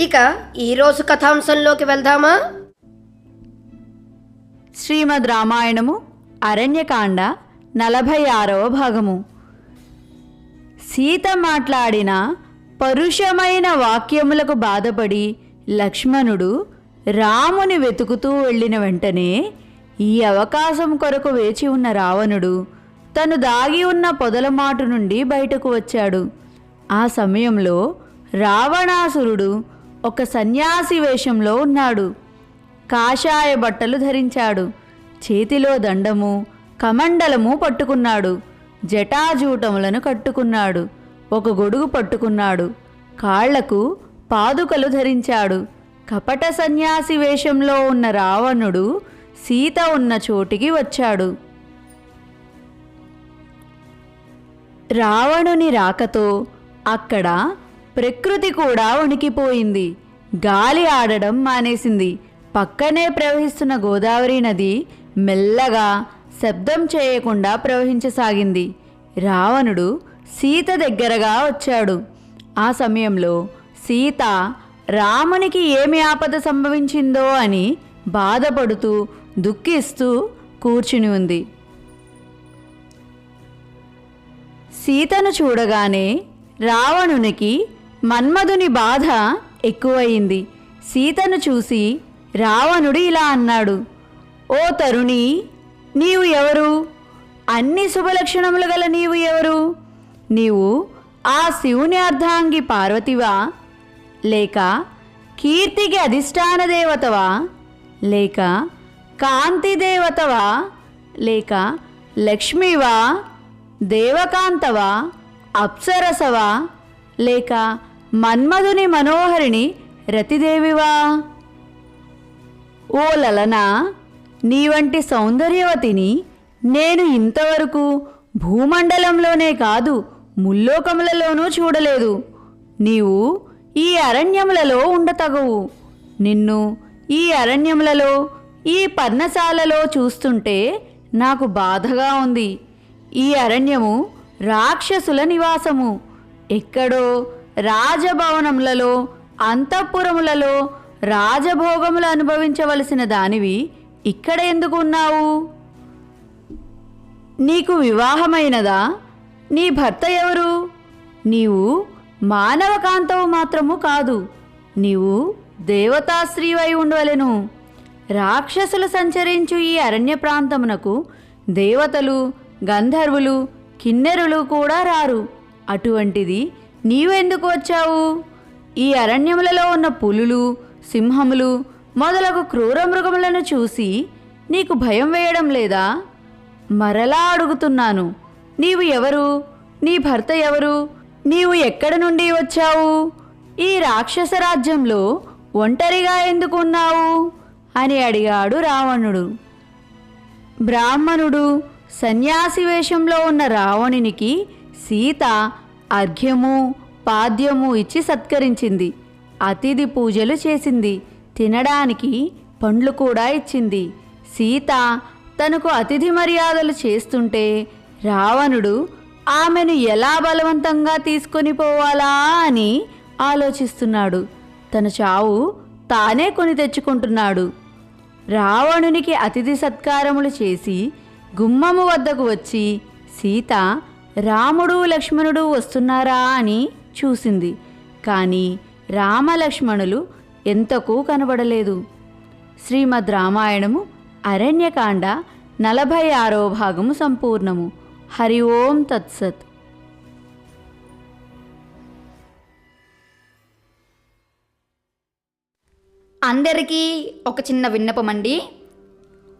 ఇక ఈరోజు కథాంశంలోకి వెళ్దామా? శ్రీమద్ రామాయణము అరణ్యకాండ నలభై ఆరవ భాగము. సీత మాట్లాడిన పరుషమైన వాక్యములకు బాధపడి లక్ష్మణుడు రాముని వెతుకుతూ వెళ్ళిన వెంటనే ఈ అవకాశం కొరకు వేచి ఉన్న రావణుడు తను దాగి ఉన్న పొదలమాటు నుండి బయటకు వచ్చాడు. ఆ సమయంలో రావణాసురుడు ఒక సన్యాసి వేషంలో ఉన్నాడు. కాషాయ బట్టలు ధరించాడు. చేతిలో దండము కమండలము పట్టుకున్నాడు. జటాజూటములను కట్టుకున్నాడు. ఒక గొడుగు పట్టుకున్నాడు. కాళ్ళకు పాదుకలు ధరించాడు. కపట సన్యాసి వేషంలో ఉన్న రావణుడు సీత ఉన్న చోటికి వచ్చాడు. రావణుని రాకతో అక్కడ ప్రకృతి కూడా వణికిపోయింది. గాలి ఆడడం మానేసింది. పక్కనే ప్రవహిస్తున్న గోదావరి నది మెల్లగా శబ్దం చేయకుండా ప్రవహించసాగింది. రావణుడు సీత దగ్గరగా వచ్చాడు. ఆ సమయంలో సీత రామునికి ఏమి ఆపద సంభవించిందో అని బాధపడుతూ దుఃఖిస్తూ కూర్చుని ఉంది. సీతను చూడగానే రావణునికి మన్మధుని బాధ ఎక్కువయింది. సీతను చూసి రావణుడు ఇలా అన్నాడు ఓ తరుణి నీవు ఎవరు? అన్ని శుభలక్షణములు గల నీవు ఎవరు? నీవు ఆ శివుని అర్ధాంగి పార్వతివా? లేక కీర్తికి అధిష్టాన దేవతవా? లేక కాంతి దేవతవా? లేక లక్ష్మివా? దేవకాంతవా? అప్సరసవా? లేక మన్మధుని మనోహరిని రతిదేవివా. ఓ లలనా నీ వంటి సౌందర్యవతిని నేను ఇంతవరకు భూమండలంలోనే కాదు ముల్లోకములలోనూ చూడలేదు. నీవు ఈ అరణ్యములలో ఉండతగవు. నిన్ను ఈ అరణ్యములలో ఈ పర్ణశాలలో చూస్తుంటే నాకు బాధగా ఉంది. ఈ అరణ్యము రాక్షసుల నివాసము. ఎక్కడో రాజభవనములలో అంతఃపురములలో రాజభోగములు అనుభవించవలసిన దానివి ఇక్కడ ఎందుకు ఉన్నావు? నీకు వివాహమైనదా? నీ భర్త ఎవరు? నీవు మానవకాంతవు మాత్రము కాదు నీవు దేవతాశ్రీవై ఉండవలెను. రాక్షసులు సంచరించు ఈ అరణ్య ప్రాంతమునకు దేవతలు గంధర్వులు కిన్నెరులు కూడా రారు. అటువంటిది నీవెందుకు వచ్చావు? ఈ అరణ్యములలో ఉన్న పులులు సింహములు మొదలగు క్రూర మృగములను చూసి నీకు భయం వేయడం లేదా? మరలా అడుగుతున్నాను నీవు ఎవరు? నీ భర్త ఎవరు? నీవు ఎక్కడి నుండి వచ్చావు? ఈ రాక్షస రాజ్యంలో ఒంటరిగా ఎందుకు ఉన్నావు? అని అడిగాడు రావణుడు. బ్రాహ్మణుడు సన్యాసి వేషంలో ఉన్న రావణునికి సీత అర్ఘ్యము పాద్యము ఇచ్చి సత్కరించింది. అతిథి పూజలు చేసింది. తినడానికి పండ్లు కూడా ఇచ్చింది. సీత తనకు అతిథి మర్యాదలు చేస్తుంటే రావణుడు ఆమెను ఎలా బలవంతంగా తీసుకొని పోవాలా అని ఆలోచిస్తున్నాడు. తన చావు తానే కొని తెచ్చుకుంటున్నాడు. రావణునికి అతిథి సత్కారములు చేసి గుమ్మము వద్దకు వచ్చి సీత రాముడు లక్ష్మణుడు వస్తున్నారా అని చూసింది. కానీ రామలక్ష్మణులు ఎంతకు కనబడలేదు. శ్రీమద్ రామాయణము అరణ్యకాండ నలభై ఆరో భాగము సంపూర్ణము. హరి ఓం తత్సత్. అందరికీ ఒక చిన్న విన్నపమండి.